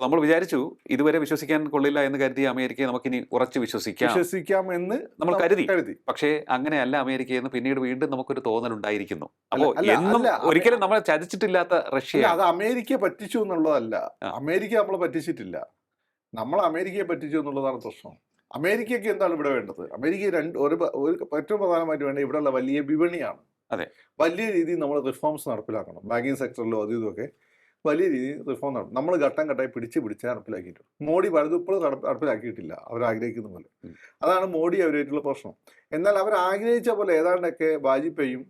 നമ്മൾ വിചാരിച്ചു ഇതുവരെ വിശ്വസിക്കാൻ കൊള്ളില്ല എന്ന് കരുതി അമേരിക്കയെ നമുക്കിനി ഉറച്ച് വിശ്വസിക്കാം. വിശ്വസിക്കാം എന്ന് നമ്മൾ കരുതി. കരുതി. പക്ഷേ അങ്ങനെയല്ല അമേരിക്കയെന്ന് പിന്നീട് വീണ്ടും നമുക്കൊരു തോന്നൽ ഉണ്ടായിരിക്കുന്നു അപ്പോ എന്നും ഒരിക്കലും നമ്മളെ ചതിച്ചിട്ടില്ലാത്ത റഷ്യ അത് അമേരിക്കയെ പറ്റിച്ചു എന്നുള്ളതല്ല. അമേരിക്ക നമ്മളെ പറ്റിച്ചിട്ടില്ല. നമ്മൾ അമേരിക്കയെ പറ്റിച്ചു എന്നുള്ളതാണ് പ്രശ്നം. അമേരിക്കയ്ക്ക് എന്താണ് ഇവിടെ വേണ്ടത്? അമേരിക്ക രണ്ട് ഒരു ഏറ്റവും പ്രധാനമായിട്ട് വേണ്ട ഇവിടെയുള്ള വലിയ വിപണിയാണ്. അതെ. വലിയ രീതിയിൽ നമ്മൾ റിഫോംസ് നടപ്പിലാക്കണം. ബാങ്കിങ് സെക്ടറിലോ അതും ഇതൊക്കെ വലിയ രീതിയിൽ റിഫോം നടത്തും. നമ്മൾ ഘട്ടം ഘട്ടമായി പിടിച്ച് പിടിച്ച് നടപ്പിലാക്കിയിട്ടുണ്ട്. മോഡി വലുത് ഇപ്പോഴും നടപ്പ് നടപ്പിലാക്കിയിട്ടില്ല. അവർ ആഗ്രഹിക്കുന്ന പോലെ അതാണ് മോഡി അവരായിട്ടുള്ള പ്രശ്നം. എന്നാൽ അവർ ആഗ്രഹിച്ച പോലെ ഏതാണ്ടൊക്കെ വാജ്പേയും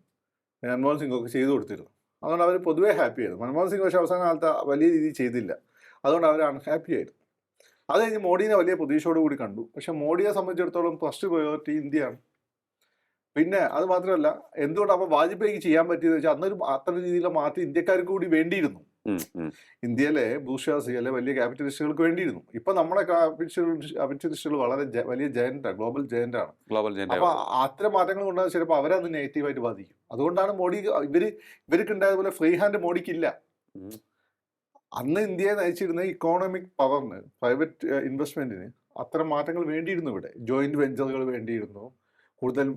മൻമോഹൻ സിംഗും ഒക്കെ ചെയ്തു കൊടുത്തിരുന്നു. അതുകൊണ്ട് അവർ പൊതുവേ ഹാപ്പി ആയിരുന്നു. മൻമോഹൻ സിംഗ് പക്ഷേ അവസാന കാലത്ത് വലിയ രീതിയിൽ ചെയ്തില്ല. അതുകൊണ്ട് അവർ അൺഹാപ്പി ആയിരുന്നു. അത് കഴിഞ്ഞ് മോഡീനെ വലിയ പ്രതീക്ഷയോട് കൂടി കണ്ടു. പക്ഷെ മോഡിയെ സംബന്ധിച്ചിടത്തോളം ഫസ്റ്റ് പ്രയോറിറ്റി ഇന്ത്യയാണ്. പിന്നെ അത് മാത്രമല്ല എന്തുകൊണ്ട് അപ്പോൾ വാജ്പേയിക്ക് ചെയ്യാൻ പറ്റിയെന്ന് വെച്ചാൽ അന്നൊരു അത്ര രീതിയിലുള്ള മാറ്റം ഇന്ത്യക്കാർക്ക് കൂടി വേണ്ടിയിരുന്നു. ഇന്ത്യയിലെ ഭൂഷ്വാസി അല്ലെ വലിയ ക്യാപിറ്റലിസ്റ്റുകൾക്ക് വേണ്ടിയിരുന്നു. ഇപ്പൊ നമ്മുടെ ക്യാപിറ്റലിസ്റ്റുകൾ വളരെ വലിയ ജയന്റാണ് ഗ്ലോബൽ ജയന്റാണ്. ഗ്ലോബൽ ജയന്റ് അപ്പൊ അത്തരം മാറ്റങ്ങൾ കൊണ്ടാൽ ചിലപ്പോൾ അവരത് നെഗറ്റീവായിട്ട് ബാധിക്കും. അതുകൊണ്ടാണ് മോഡി ഇവർ ഇവർക്ക് ഉണ്ടായതുപോലെ ഫ്രീ ഹാൻഡ് മോഡിക്കില്ല. അന്ന് ഇന്ത്യയെ നയിച്ചിരുന്ന ഇക്കോണമിക് പവറിന് പ്രൈവറ്റ് ഇൻവെസ്റ്റ്മെന്റിന് അത്തരം മാറ്റങ്ങൾ വേണ്ടിയിരുന്നു ഇവിടെ. ജോയിന്റ് വെഞ്ചറുകൾ വേണ്ടിയിരുന്നു. കൂടുതൽ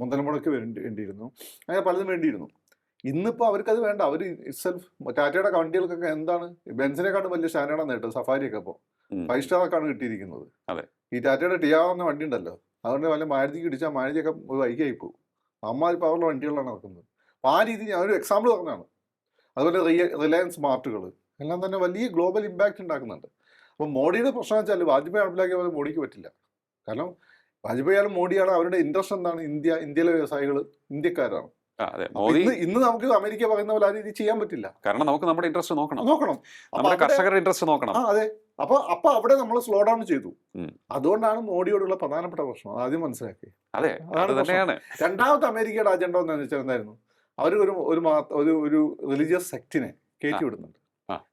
മുതൽ മുടക്ക് വേണ്ടി വേണ്ടിയിരുന്നു. അങ്ങനെ പലതും വേണ്ടിയിരുന്നു. ഇന്നിപ്പോൾ അവർക്കത് വേണ്ട. അവർ ഇറ്റ്സെൽഫ് ടാറ്റയുടെ വണ്ടികൾക്കൊക്കെ എന്താണ്? ബെൻസിനെക്കാട്ടും വലിയ സ്റ്റാൻഡേർഡാണ് നേട്ടം സഫാരിയൊക്കെ ഇപ്പോൾ. ഫൈവ് സ്റ്റാർ ഒക്കെയാണ് കിട്ടിയിരിക്കുന്നത്. ഈ ടാറ്റയുടെ ടിയാവുന്ന വണ്ടി ഉണ്ടല്ലോ അതുകൊണ്ട് വല്ല മാരുതിക്ക് ഇടിച്ചാൽ മാരുതിയൊക്കെ ഒരു വൈകായി പോകും അമ്മാതിരി പവറുള്ള വണ്ടികളാണ് നടക്കുന്നത്. അപ്പോൾ ആ രീതിയിൽ ഞാൻ ഒരു എക്സാമ്പിൾ പറഞ്ഞതാണ്. അതുപോലെ റിയ റിലയൻസ് സ്മാർട്ടുകൾ എല്ലാം തന്നെ വലിയ ഗ്ലോബൽ ഇമ്പാക്റ്റ് ഉണ്ടാക്കുന്നുണ്ട്. അപ്പോൾ മോഡിയുടെ പ്രശ്നം വെച്ചാൽ വാജ്പേയി നടപ്പിലാക്കിയ പോലെ മോഡിക്ക് പറ്റില്ല. കാരണം വാജ്പേയി ആണ് മോഡിയാണ് അവരുടെ ഇൻട്രസ്റ്റ് എന്താണ്? ഇന്ത്യ ഇന്ത്യയിലെ വ്യവസായികൾ ഇന്ത്യക്കാരാണ്. അതെ. മോദി ഇന്ന് നമുക്ക് അമേരിക്ക പറയുന്ന പോലെ ആ രീതി ചെയ്യാൻ പറ്റില്ല. കാരണം നമുക്ക് നമ്മുടെ ഇൻട്രസ്റ്റ് നോക്കണം. നോക്കണം. നമ്മുടെ കർഷകരുടെ ഇൻട്രസ്റ്റ് നോക്കണം. അതെ. അപ്പൊ അപ്പൊ അവിടെ നമ്മൾ സ്ലോ ഡൗൺ ചെയ്തു. അതുകൊണ്ടാണ് മോഡിയോടുള്ള പ്രധാനപ്പെട്ട പ്രശ്നം. ആദ്യം മനസ്സിലാക്കി അതെ തന്നെയാണ്. രണ്ടാമത്തെ അമേരിക്കയുടെ അജണ്ട എന്താ വെച്ചാൽ എന്തായിരുന്നു? അവർ ഒരു ഒരു ഒരു ഒരു റിലീജിയസ് സെക്റ്റിനെ കയറ്റി. വിടുന്നുണ്ട്.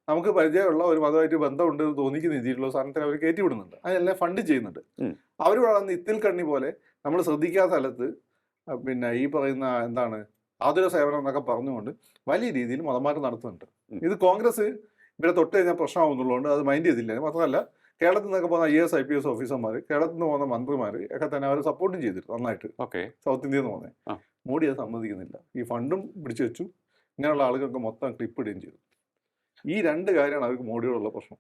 നമുക്ക് പരിചയമുള്ള ഒരു മതമായിട്ട് ബന്ധമുണ്ട് എന്ന് തോന്നിക്കുന്ന രീതിയിലുള്ള സാധനത്തിന് അവർ കയറ്റി വിടുന്നുണ്ട്. അതെല്ലാം ഫണ്ട് ചെയ്യുന്നുണ്ട്. അവർ വളർന്ന് ഇത്തിൽ കണ്ണി പോലെ നമ്മൾ ശ്രദ്ധിക്കാത്ത സ്ഥലത്ത് പിന്നെ ഈ പറയുന്ന എന്താണ് ആതുര സേവനം എന്നൊക്കെ പറഞ്ഞുകൊണ്ട് വലിയ രീതിയിൽ മതമാറ്റം നടത്തുന്നുണ്ട്. ഇത് കോൺഗ്രസ് ഇവിടെ തൊട്ട് കഴിഞ്ഞാൽ പ്രശ്നമാവുന്നുള്ളതുകൊണ്ട് അത് മൈൻഡ് ചെയ്തില്ല. മാത്രമല്ല കേരളത്തിൽ നിന്നൊക്കെ പോകുന്ന I S I P S ഓഫീസർമാർ കേരളത്തിൽ നിന്ന് പോകുന്ന മന്ത്രിമാർ ഒക്കെ തന്നെ അവർ സപ്പോർട്ടും ചെയ്തിട്ട് നന്നായിട്ട്. ഓക്കെ. സൗത്ത് ഇന്ത്യയിൽ നിന്ന് പോകുന്നത് മോഡി അത് സമ്മതിക്കുന്നില്ല. ഈ ഫണ്ടും പിടിച്ചു വെച്ചു. ഇങ്ങനെയുള്ള ആളുകൾക്ക് മൊത്തം ക്ലിപ്പ് ഇടുകയും ചെയ്തു. ഈ രണ്ട് കാര്യമാണ് അവർക്ക് മോഡിയോടുള്ള പ്രശ്നം.